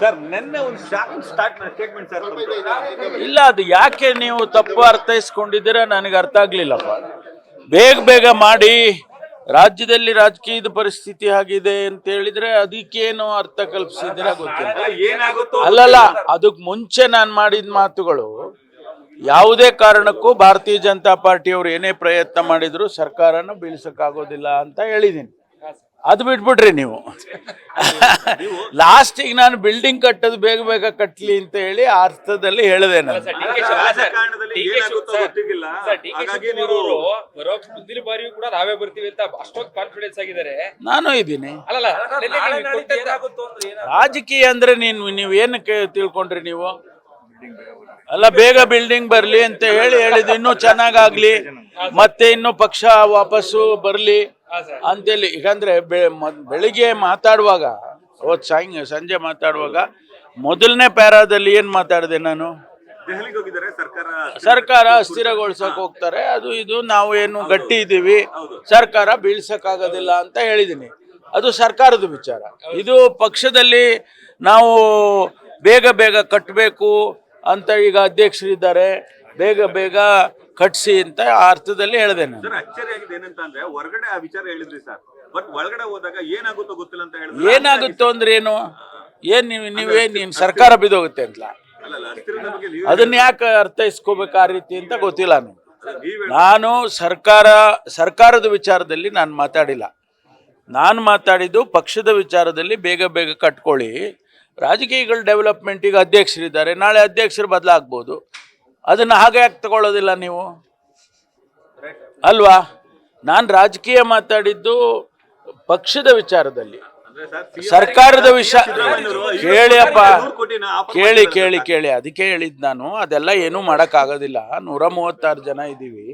Sir ನಿನ್ನೆ ಒಂದು shocking start statement sir ಇಲ್ಲ ಅದು ಯಾಕೆ ನೀವು ತಪ್ಪು ಅರ್ಥೈಸ್ಕೊಂಡಿದ್ದೀರಾ ನನಗೆ ಅರ್ಥ ಆಗ್ಲಿಲ್ಲಪ್ಪ. ಬೇಗ ಬೇಗ ಮಾಡಿ ರಾಜ್ಯದಲ್ಲಿ ರಾಜಕೀಯದ ಪರಿಸ್ಥಿತಿ ಆಗಿದೆ ಅಂತ ಹೇಳಿದ್ರೆ ಅದಕ್ಕೇನು ಅರ್ಥ ಕಲ್ಪಿಸಿದ್ರ ಗೊತ್ತಿಲ್ಲ. ಅಲ್ಲಲ್ಲ ಅದಕ್ಕೆ ಮುಂಚೆ ನಾನು ಮಾಡಿದ ಮಾತುಗಳು ಯಾವುದೇ ಕಾರಣಕ್ಕೂ ಭಾರತೀಯ ಜನತಾ ಪಾರ್ಟಿಯವರು ಏನೇ ಪ್ರಯತ್ನ ಮಾಡಿದ್ರು ಸರ್ಕಾರನ ಬೀಳ್ಸಕ್ಕಾಗೋದಿಲ್ಲ ಅಂತ ಹೇಳಿದ್ದೀನಿ ಅದು ಬಿಟ್ಬಿಟ್ರಿ ನೀವು. ಲಾಸ್ಟಿಗೆ ನಾನು ಬಿಲ್ಡಿಂಗ್ ಕಟ್ಟೋದು ಬೇಗ ಬೇಗ ಕಟ್ಲಿ ಅಂತ ಹೇಳಿ ಆ ಅರ್ಥದಲ್ಲಿ ಹೇಳಿದೆ ನಾನು. ರಾಜಕಾರಣದಲ್ಲಿ ಏನಾಗುತ್ತೋ ಗೊತ್ತಿಲ್ಲ. ಹಾಗಾಗಿ ನೀವು ಬರೋ ಮುಂದಿನ ಬಾರಿಯೂ ಕೂಡ ನಾವೇ ಬರ್ತೀವಿ ಅಂತ ಅಷ್ಟೊಂದು ಕಾನ್ಫಿಡೆನ್ಸ್ ಆಗಿದ್ದಾರೆ. ನಾನು ಇದ್ದೀನಿ. ರಾಜಕೀಯ ಅಂದ್ರೆ ನೀನು ನೀವು ಏನ್ ತಿಳ್ಕೊಂಡ್ರಿ ನೀವು? ಅಲ್ಲ ಬೇಗ ಬಿಲ್ಡಿಂಗ್ ಬರಲಿ ಅಂತ ಹೇಳಿ ಹೇಳಿದ ಇನ್ನೂ ಚೆನ್ನಾಗಾಗ್ಲಿ. ಮತ್ತೆ ಇನ್ನು ಪಕ್ಷ ವಾಪಸ್ಸು ಬರಲಿ. ಅಂತೇಳಿ ಮ- ಬೆಳಿಗ್ಗೆ ಮಾತಾಡುವಾಗ ಅವತ್ತು ಸಾಯಂ ಸಂಜೆ ಮಾತಾಡುವಾಗ ಮೊದಲನೇ ಪ್ಯಾರಾದಲ್ಲಿ ಏನು ಮಾತಾಡಿದೆ ನಾನು? ಸರ್ಕಾರ ಅಸ್ಥಿರಗೊಳಿಸಕ್ ಹೋಗ್ತಾರೆ. ಅದು ಇದು ನಾವು ಏನು ಗಟ್ಟಿ ಇದ್ದೀವಿ. ಸರ್ಕಾರ ಬೀಳ್ಸಕ್ಕಾಗೋದಿಲ್ಲ ಅಂತ ಹೇಳಿದ್ದೀನಿ ಅದು ಸರ್ಕಾರದ ವಿಚಾರ. ಇದು ಪಕ್ಷದಲ್ಲಿ ನಾವು ಬೇಗ ಬೇಗ ಕಟ್ಟಬೇಕು ಅಂತ ಈಗ ಅಧ್ಯಕ್ಷರಿದ್ದಾರೆ. ಬೇಗ ಬೇಗ ಕಟ್ಸಿ ಅಂತ ಆ ಅರ್ಥದಲ್ಲಿ ಹೇಳಿದೆ ನಾನು. ಸರ್ ಅಚ್ಚರಿ ಆಗಿದೆ ಏನಂತ ಅಂದ್ರೆ ಹೊರಗಡೆ ಆ ವಿಚಾರ ಹೇಳಿದ್ರಿ ಸರ್. ಬಟ್ ಒಳಗಡೆ ಹೋದಾಗ ಏನಾಗುತ್ತೋ ಗೊತ್ತಿಲ್ಲ ಅಂತ ಹೇಳಿದ್ರೆ ಏನಾಗುತ್ತೋ ಅಂದ್ರೆ ಏನು? ಏನ್ ನೀವು ನೀವೇ ನೀನ್ ಸರ್ಕಾರ ಬಿದ್ದೋಗುತ್ತೆ ಅಂತ. ಅಲ್ಲಲ್ಲ ಅಸ್ಥಿರದ ಬಗ್ಗೆ ನೀವು ಅದನ್ನ ಯಾಕೆ ಅರ್ಥೈಸ್ಕೋಬೇಕು ಆ ರೀತಿ ಅಂತ ಗೊತ್ತಿಲ್ಲ ನನಗೆ ನೀವ್ ನಾನು ಸರ್ಕಾರ ಸರ್ಕಾರದ ವಿಚಾರದಲ್ಲಿ ನಾನು ಮಾತಾಡಿಲ್ಲ. ನಾನು ಮಾತಾಡಿದ್ದು ಪಕ್ಷದ ವಿಚಾರದಲ್ಲಿ ಬೇಗ ಬೇಗ ಕಟ್ಕೊಳ್ಳಿ. ರಾಜಕೀಯಗಳ ಡೆವಲಪ್ಮೆಂಟಿಗೆ ಅಧ್ಯಕ್ಷರಿದ್ದಾರೆ. ನಾಳೆ ಅಧ್ಯಕ್ಷರು ಬದಲಾಗ್ಬೋದು. ಅದನ್ನು ಹಾಗೆ ಯಾಕೆ ತಗೊಳ್ಳೋದಿಲ್ಲ ನೀವು? ಅಲ್ವಾ? ನಾನು ರಾಜಕೀಯ ಮಾತಾಡಿದ್ದು ಪಕ್ಷದ ವಿಚಾರದಲ್ಲಿ. ಸರ್ ಸರ್ಕಾರದ ವಿಷಯ ಕೇಳಿಯಪ್ಪ. ಕೇಳಿ ಕೇಳಿ ಕೇಳಿ. ಅದಕ್ಕೆ ಹೇಳಿದ್ ನಾನು. ಅದೆಲ್ಲ ಏನೂ ಮಾಡೋಕ್ಕಾಗೋದಿಲ್ಲ. ನೂರ ಮೂವತ್ತಾರು ಜನ ಇದ್ದೀವಿ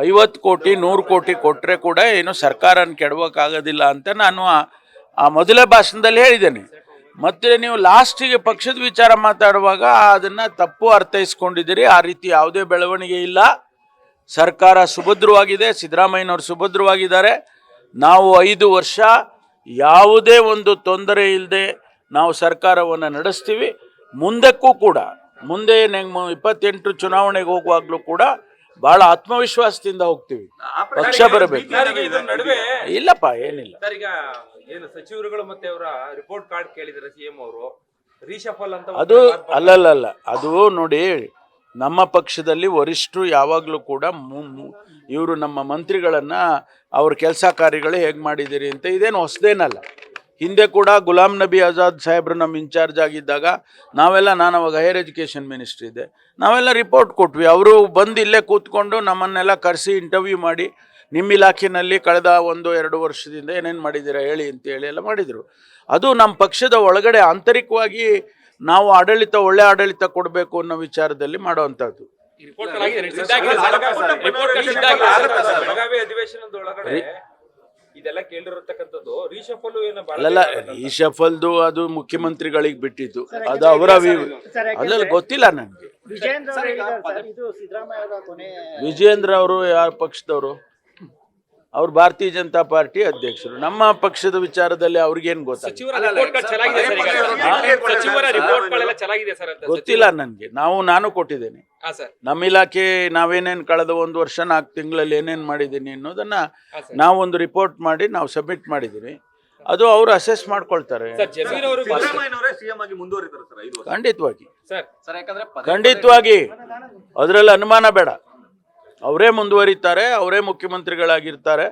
ಐವತ್ತು ಕೋಟಿ, ನೂರು ಕೋಟಿ ಕೊಟ್ಟರೆ ಕೂಡ ಏನು ಸರ್ಕಾರನ ಕೆಡವಕ್ಕಾಗೋದಿಲ್ಲ ಅಂತ ನಾನು ಆ- ಮೊದಲ ಭಾಷಣದಲ್ಲಿ ಹೇಳಿದ್ದೇನೆ. ಮತ್ತೆ ನೀವು ಲಾಸ್ಟಿಗೆ ಪಕ್ಷದ ವಿಚಾರ ಮಾತಾಡುವಾಗ ಅದನ್ನ ತಪ್ಪು ಅರ್ಥೈಸ್ಕೊಂಡಿದ್ದೀರಿ. ಆ ರೀತಿ ಯಾವುದೇ ಬೆಳವಣಿಗೆ ಇಲ್ಲ. ಸರ್ಕಾರ ಸುಭದ್ರವಾಗಿದೆ, ಸಿದ್ದರಾಮಯ್ಯನವರು ಸುಭದ್ರವಾಗಿದ್ದಾರೆ. ನಾವು ಐದು ವರ್ಷ ಯಾವುದೇ ಒಂದು ತೊಂದರೆ ಇಲ್ಲದೆ ನಾವು ಸರ್ಕಾರವನ್ನು ನಡೆಸ್ತೀವಿ. ಮುಂದಕ್ಕೂ ಕೂಡ, ಮುಂದೆ ಇಪ್ಪತ್ತೆಂಟು ಚುನಾವಣೆಗೆ ಹೋಗುವಾಗಲೂ ಕೂಡ ಬಹಳ ಆತ್ಮವಿಶ್ವಾಸದಿಂದ ಹೋಗ್ತೀವಿ. ಪಕ್ಷ ಬರಬೇಕು. ಇಲ್ಲಪ್ಪ ಏನಿಲ್ಲ. ಸರ್ ಈಗ ಏನು ಸಚಿವರುಗಳು ಮತ್ತೆ ಅವರ ರಿಪೋರ್ಟ್ ಕಾರ್ಡ್ ಕೇಳಿದ್ರೆ ಸಿಎಂ ಅವರು. ರೀಶಫಲ್ ಅಂತ ಅದು ಅಲ್ಲಲ್ಲ ಅದು ನೋಡಿ ನಮ್ಮ ಪಕ್ಷದಲ್ಲಿ ವರಿಷ್ಠರು ಯಾವಾಗಲೂ ಕೂಡ ಇವರು ನಮ್ಮ ಮಂತ್ರಿಗಳನ್ನ ಅವ್ರ ಕೆಲಸ ಕಾರ್ಯಗಳು ಹೇಗೆ ಮಾಡಿದ್ದೀರಿ ಅಂತ ಇದೇನು ಹೊಸದೇನಲ್ಲ. ಹಿಂದೆ ಕೂಡ ಗುಲಾಂ ನಬಿ ಆಜಾದ್ ಸಾಹೇಬ್ರು ನಮ್ಮ ಇನ್ಚಾರ್ಜ್ ಆಗಿದ್ದಾಗ ನಾವೆಲ್ಲ ನಾನು ಅವಾಗ ಹೈಯರ್ ಎಜುಕೇಷನ್ ಮಿನಿಸ್ಟ್ರಿ ಇದ್ದೆ ನಾವೆಲ್ಲ ರಿಪೋರ್ಟ್ ಕೊಟ್ವಿ. ಅವರು ಬಂದು ಇಲ್ಲೇ ಕೂತ್ಕೊಂಡು ನಮ್ಮನ್ನೆಲ್ಲ ಕರೆಸಿ ಇಂಟರ್ವ್ಯೂ ಮಾಡಿ ನಿಮ್ಮ ಇಲಾಖೆಯಲ್ಲಿ ಕಳೆದ ಒಂದು ಎರಡು ವರ್ಷದಿಂದ ಏನೇನು ಮಾಡಿದ್ದೀರಾ ಹೇಳಿ ಅಂತೇಳಿ ಎಲ್ಲ ಮಾಡಿದರು. ಅದು ನಮ್ಮ ಪಕ್ಷದ ಒಳಗಡೆ ಆಂತರಿಕವಾಗಿ ನಾವು ಆಡಳಿತ ಒಳ್ಳೆ ಆಡಳಿತ ಕೊಡಬೇಕು ಅನ್ನೋ ವಿಚಾರದಲ್ಲಿ ಮಾಡುವಂಥದ್ದು. ರಿಪೋರ್ಟ್ ಇದೆಲ್ಲ ಕೇಳಿರತಕ್ಕಂಥದ್ದು ರೀಶಫಲ್ ಏನು ಬಹಳ ಅಲ್ಲಲ್ಲ ಈ ಶಫಲ್ದು ಅದು ಮುಖ್ಯಮಂತ್ರಿಗಳಿಗೆ ಬಿಟ್ಟಿದ್ದು. ಅದು ಅವರ ಅದ್ರಲ್ಲಿ ಗೊತ್ತಿಲ್ಲ ನನಗೆ. ವಿಜಯೇಂದ್ರ ಅವರು ಹೇಳಿದ್ದಾರೆ ಸರ್ ಇದು ಸಿದ್ದರಾಮಯ್ಯ ಅವರ ಕೊನೆ ವಿಜೇಂದ್ರ ಅವರು ಯಾವ ಪಕ್ಷದವರು? ಅವ್ರು ಭಾರತೀಯ ಜನತಾ ಪಾರ್ಟಿ ಅಧ್ಯಕ್ಷರು. ನಮ್ಮ ಪಕ್ಷದ ವಿಚಾರದಲ್ಲಿ ಅವ್ರಿಗೇನು ಗೊತ್ತಾಗ ಸಚಿವರ ಚೆನ್ನಾಗಿದೆ ಸರ್ ಈಗ. ಸಚಿವರ ಚೆನ್ನಾಗಿದೆ ಸರ್ ಅಂತ. ಗೊತ್ತಿಲ್ಲ ನನಗೆ. ನಾವು ನಾನು ಕೊಟ್ಟಿದ್ದೇನೆ. ನಮ್ಮ ಇಲಾಖೆ ನಾವೇನೇನು ಕಳೆದ ಒಂದು ವರ್ಷ ನಾಲ್ಕು ತಿಂಗಳಲ್ಲಿ ಏನೇನು ಮಾಡಿದ್ದೀನಿ ಅನ್ನೋದನ್ನ ನಾವೊಂದು ರಿಪೋರ್ಟ್ ಮಾಡಿ ನಾವು ಸಬ್ಮಿಟ್ ಮಾಡಿದ್ದೀವಿ. ಅದು ಅವರು ಅಸೆಸ್ ಮಾಡ್ಕೊಳ್ತಾರೆ. ಸರ್ ಜಮೀರ್ ಅವರು ಸಿದ್ದರಾಮಯ್ಯನವರೇ ಸಿಎಂ ಆಗಿ ಮುಂದುವರಿತಾರೆ ಸರ್ ಐದು ವರ್ಷ. ಖಂಡಿತವಾಗಿ. ಸರ್. ಸರ್ ಯಾಕಂದ್ರೆ ಖಂಡಿತವಾಗಿ. ಅದರಲ್ಲಿ ಅನುಮಾನ ಬೇಡ. ಅವರೇ ಮುಂದುವರಿತಾರೆ ಅವರೇ ಮುಖ್ಯಮಂತ್ರಿಗಳಾಗಿರ್ತಾರೆ.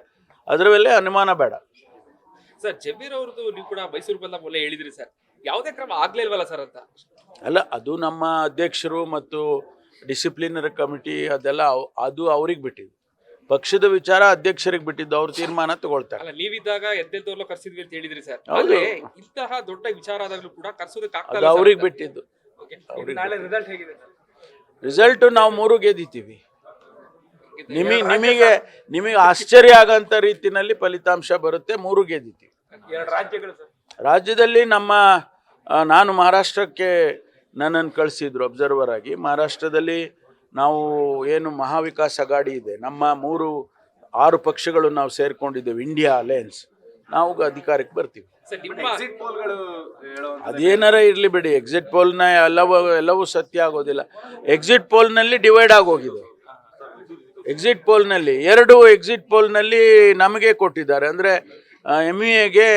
ಅದರ ಮೇಲೆ ಅನುಮಾನ ಬೇಡ. ಸರ್ ಜಬೀರ್ ಅವ್ರದ್ದು ನೀವು ಕೂಡ ಮೈಸೂರು ಬಂದ ಮೊನ್ನೆ ಹೇಳಿದ್ರಿ ಸರ್. ಯಾವುದೇ ಕ್ರಮ ಆಗ್ಲೇ ಇಲ್ವಲ್ಲ ಸರ್ ಅಂತ? ಅಲ್ಲ ಅದು ನಮ್ಮ ಅಧ್ಯಕ್ಷರು ಮತ್ತು ಡಿಸಿಪ್ಲಿನರಿ ಕಮಿಟಿ ಅದೆಲ್ಲ ಅವ್- ಅದು ಅವ್ರಿಗೆ ಬಿಟ್ಟಿದ್ದು. ಪಕ್ಷದ ವಿಚಾರ ಅಧ್ಯಕ್ಷರಿಗೆ ಬಿಟ್ಟಿದ್ದು ಅವ್ರ ತೀರ್ಮಾನ ತಗೊಳ್ತಾರೆ. ಅಲ್ಲ ನೀವಿದ್ದಾಗ ಎದ್ದೆದ್ದವ್ರಲ್ಲ ಕರ್ಸಿದ್ವಿ ಅಂತ ಹೇಳಿದ್ರಿ ಸರ್. ಹೌದು. ಆದ್ರೆ ಇಂತಹ ದೊಡ್ಡ ವಿಚಾರ ಆದಾಗಲೂ ಕೂಡ ಕರ್ಸೋದಕ್ಕೆ ಆಗ್ತಾ ಅವ್ರಿಗೆ ಬಿಟ್ಟಿದ್ದು. ನಾಳೆ ರಿಸಲ್ಟ್ ಹೇಗಿದೆ? ರಿಸಲ್ಟ್ ನಾವು ಮೂರು ಗೆದ್ದಿದ್ದೀವಿ ನಿಮಗೆ ನಿಮಗೆ ನಿಮಗೆ ಆಶ್ಚರ್ಯ ಆಗಂತ ರೀತಿನಲ್ಲಿ ಫಲಿತಾಂಶ ಬರುತ್ತೆ ಮೂರು ಗೆದ್ದಿತೀವಿ ಎರಡು ರಾಜ್ಯಗಳು ಸರ್. ರಾಜ್ಯದಲ್ಲಿ ನಮ್ಮ ಆ, ನಾನು ಮಹಾರಾಷ್ಟ್ರಕ್ಕೆ ನನ್ನನ್ನು ಕಳಿಸಿದ್ರು ಅಬ್ಸರ್ವರ್ ಆಗಿ. ಮಹಾರಾಷ್ಟ್ರದಲ್ಲಿ ನಾವು ಏನು ಮಹಾವಿಕಾಸ ಅಗಾಡಿ ಇದೆ. ನಮ್ಮ ಮೂರು ಆರು ಪಕ್ಷಗಳು ನಾವು ಸೇರ್ಕೊಂಡಿದ್ದೇವೆ. ಇಂಡಿಯಾ ಅಲಯನ್ಸ್ ನಾವು ಅಧಿಕಾರಕ್ಕೆ ಬರ್ತೀವಿ. ಸರ್ ನಿಮ್ಮ ಎಕ್ಸಿಟ್ ಪೋಲ್ಗಳು ಹೇಳುವಂತ ಅದೇನಾರ ಇರಲಿ ಬಿಡಿ. ಎಕ್ಸಿಟ್ ಪೋಲ್ನ ಎಲ್ಲವೂ ಎಲ್ಲವೂ ಸತ್ಯ ಆಗೋದಿಲ್ಲ. ಎಕ್ಸಿಟ್ ಪೋಲ್ನಲ್ಲಿ ಡಿವೈಡ್ ಆಗೋಗಿದೆ ಎಕ್ಸಿಟ್ ಪೋಲ್ನಲ್ಲಿ ಎರಡು ಎಕ್ಸಿಟ್ ಪೋಲ್ನಲ್ಲಿ ನಮಗೆ ಕೊಟ್ಟಿದ್ದಾರೆ. ಅಂದರೆ ಎಂ ಇ ಎಗೆ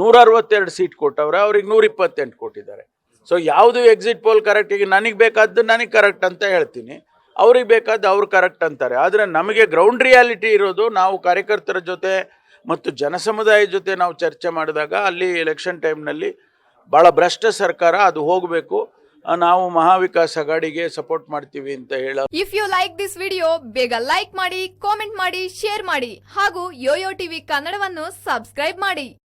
ನೂರ ಅರವತ್ತೆರಡು ಸೀಟ್ ಕೊಟ್ಟವ್ರೆ ಅವ್ರಿಗೆ ನೂರ ಇಪ್ಪತ್ತೆಂಟು ಕೊಟ್ಟಿದ್ದಾರೆ. ಸೊ ಯಾವುದು ಎಕ್ಸಿಟ್ ಪೋಲ್ ಕರೆಕ್ಟ್ ಈಗ ನನಗೆ ಬೇಕಾದ್ದು ನನಗೆ ಕರೆಕ್ಟ್ ಅಂತ ಹೇಳ್ತೀನಿ. ಅವ್ರಿಗೆ ಬೇಕಾದ್ದು ಅವ್ರು ಕರೆಕ್ಟ್ ಅಂತಾರೆ. ಆದರೆ ನಮಗೆ ಗ್ರೌಂಡ್ ರಿಯಾಲಿಟಿ ಇರೋದು ನಾವು ಕಾರ್ಯಕರ್ತರ ಜೊತೆ ಮತ್ತು ಜನಸಮುದಾಯದ ಜೊತೆ ನಾವು ಚರ್ಚೆ ಮಾಡಿದಾಗ ಅಲ್ಲಿ ಎಲೆಕ್ಷನ್ ಟೈಮ್ನಲ್ಲಿ ಭಾಳ ಭ್ರಷ್ಟ ಸರ್ಕಾರ, ಅದು ಹೋಗಬೇಕು. ನಾವು ಮಹಾವಿಕಾಸ್ ಅಗಾಡಿಗೆ ಸಪೋರ್ಟ್ ಮಾಡ್ತೀವಿ ಅಂತ ಹೇಳ if you like this video ಬೇಗ ಲೈಕ್ ಮಾಡಿ ಕಾಮೆಂಟ್ ಮಾಡಿ ಶೇರ್ ಮಾಡಿ ಹಾಗೂ ಯೋಯೋ ಟಿವಿ ಕನ್ನಡವನ್ನು ಸಬ್ಸ್ಕ್ರೈಬ್ ಮಾಡಿ.